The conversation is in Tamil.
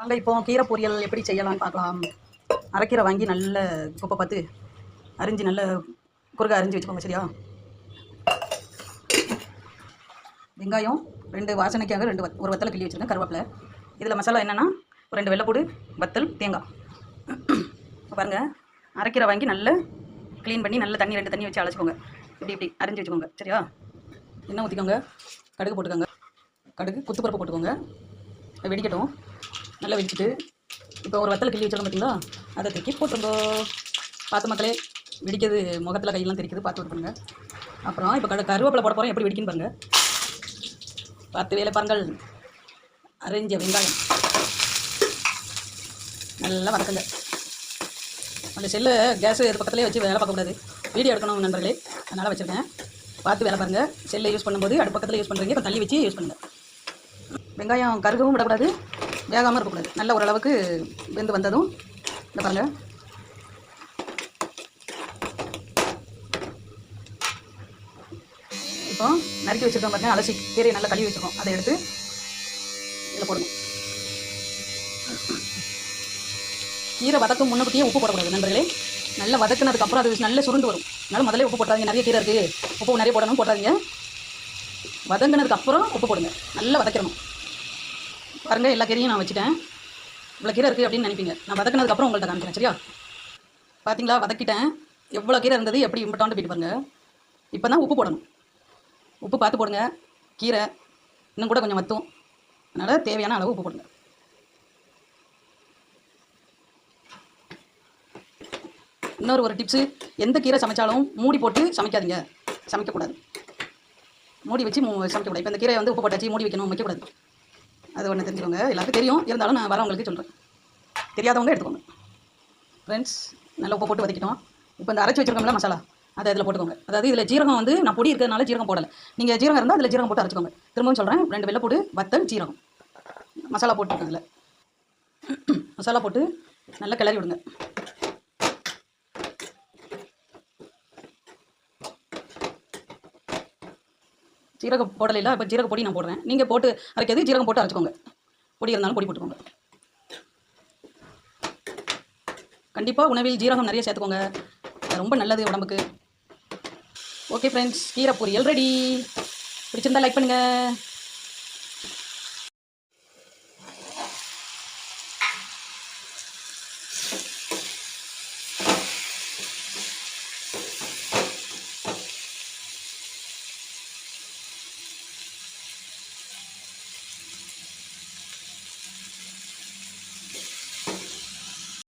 வாங்க இப்போ கீரை பொரியல் எப்படி செய்யலாம்னு பார்க்கலாம். அரைக்கீரை வாங்கி நல்ல குப்பை பார்த்து அரிஞ்சு நல்ல குறுக அரிஞ்சு வச்சுக்கோங்க சரியா? வெங்காயம் ரெண்டு வாசனைக்காக ரெண்டு வத்- ஒரு வத்தலை கிள்ளி வச்சுருக்கேன் கருவேப்பிலை. இதில் மசாலா என்னென்னா ஒரு ரெண்டு வெள்ளைப்பூடு வத்தல் தேங்காய். பாருங்கள் பாருங்க அரைக்கீரை வாங்கி நல்லா க்ளீன் பண்ணி நல்ல தண்ணி ரெண்டு தண்ணி வச்சு அழைச்சிக்கோங்க இப்படி இப்படி அரிஞ்சு வச்சுக்கோங்க சரியா? எண்ணெய் ஊற்றிக்கோங்க கடுகு போட்டுக்கோங்க. கடுகு குத்துப்பருப்பு போட்டுக்கோங்க. வெடிக்கட்டும். நல்லா வெடிச்சிட்டு இப்போ ஒரு வத்தலை கிள்ளி வச்சிருக்கோம் பார்த்தீங்களா அதை தூக்கி போட்டுருந்தோம் பார்த்து மக்களே வெடிக்கிறது முகத்தில் கையெல்லாம் தெரிக்குது. பார்த்து இது அப்புறம் இப்போ கடை கருவேப்பிலை போட போகிறோம் எப்படி வெடிக்குன்னு பாருங்க. பார்த்து வேலை பாருங்கள். அரைஞ்ச வெங்காயம். நல்லா வதக்குங்க. அந்த செல்லு கேஸு இது பக்கத்துலேயே வச்சு வேலை பார்க்கக்கூடாது வீடியோ எடுக்கணும் நண்பர்களே. அதனால் வச்சுருக்கேன். பார்த்து வேலை பாருங்கள் செல்லை யூஸ் பண்ணும்போது அடுப்பு பக்கத்தில் யூஸ் பண்ணுறீங்க இப்போ தள்ளி வச்சு யூஸ் பண்ணுங்கள் வெங்காயம் கருகவும் விடக்கூடாது. வேகாமல் இருக்கக்கூடாது. நல்ல ஓரளவுக்கு வெந்து வந்ததும் இந்த பாருங்கள் இப்போ நறுக்கி வச்சுருக்கோம் பார்த்தீங்கன்னா அலசி கீரையை நல்லா கழுவி வச்சுருக்கோம். அதை எடுத்து இதில் போடணும். கீரை வதக்கும் முன்னக்கூட்டியே உப்பு போடக்கூடாது நண்பர்களே. நல்லா வதக்குனதுக்கப்புறம் அது நல்ல சுருண்டு வரும். அதனால் முதல்ல உப்பு போட்டாதீங்க. நிறைய கீரை இருக்குது உப்பு நிறைய போடணும் போட்டாதீங்க. வதங்கினதுக்கப்புறம் உப்பு போடுங்க. நல்லா வதக்கிடணும். பாருங்க எல்லா கீரையும் நான் வச்சுட்டேன். இவ்வளோ கீரை இருக்குது அப்படின்னு நினைப்பீங்க. நான் வதக்கினதுக்கப்புறம் உங்கள்கிட்ட காமிக்கிறேன் சரியா? பார்த்தீங்களா வதக்கிட்டேன். எவ்வளோ கீரை இருந்தது எப்படி இம்பட்டாண்டு போயிட்டு பாருங்கள் இப்போ தான் உப்பு போடணும். உப்பு பார்த்து போடுங்க. கீரை இன்னும் கூட கொஞ்சம் வத்தும். அதனால் தேவையான அளவு உப்பு போடுங்க. இன்னொரு ஒரு டிப்ஸு எந்த கீரை சமைச்சாலும் மூடி போட்டு சமைக்காதீங்க. சமைக்கக்கூடாது. மூடி வச்சு மூ சமைக்கக்கூடாது. இப்போ இந்த கீரையை வந்து உப்பு போட்டாச்சு மூடி வைக்கணும் வைக்கக்கூடாது. அது ஒன்று தெரிஞ்சுக்கோங்க. எல்லாருக்கும் தெரியும். இருந்தாலும் நான் வரவங்களுக்கு சொல்கிறேன் தெரியாதவங்க எடுத்துக்கோங்க. ஃப்ரெண்ட்ஸ் நல்லா உப்பு போட்டு வதக்கிட்டோம். இப்போ இந்த அரைச்சி வச்சிருக்கோம்ல மசாலா அதை இதில் போட்டுக்கோங்க. அதாவது இதில் ஜீரகம் வந்து நான் பொடி இருக்கிறதுனால ஜீரகம் போடலை. நீங்கள் ஜீரகம் இருந்தால் அதில் ஜீரகம் போட்டு அரைச்சிக்கோங்க. திரும்பவும் சொல்கிறேன் ரெண்டு வெள்ளைப்பூடு வத்தல் ஜீரகம். மசாலா போட்டுருக்கோம் இதில். மசாலா போட்டு நல்லா கிளறி விடுங்க. ஜீரகம் போடலையில் இப்போ ஜீரக பொடி நான் போடுறேன். நீங்கள் போட்டு அரைக்கிறது ஜீரகம் போட்டு அரைச்சிக்கோங்க. பொடி இருந்தாலும் பொடி போட்டுக்கோங்க. கண்டிப்பாக உணவில் ஜீரகம் நிறைய சேர்த்துக்கோங்க. ரொம்ப நல்லது உடம்புக்கு. ஓகே ஃப்ரெண்ட்ஸ் கீரை பொரியல் ரெடி பிடிச்சிருந்தா லைக் பண்ணுங்கள்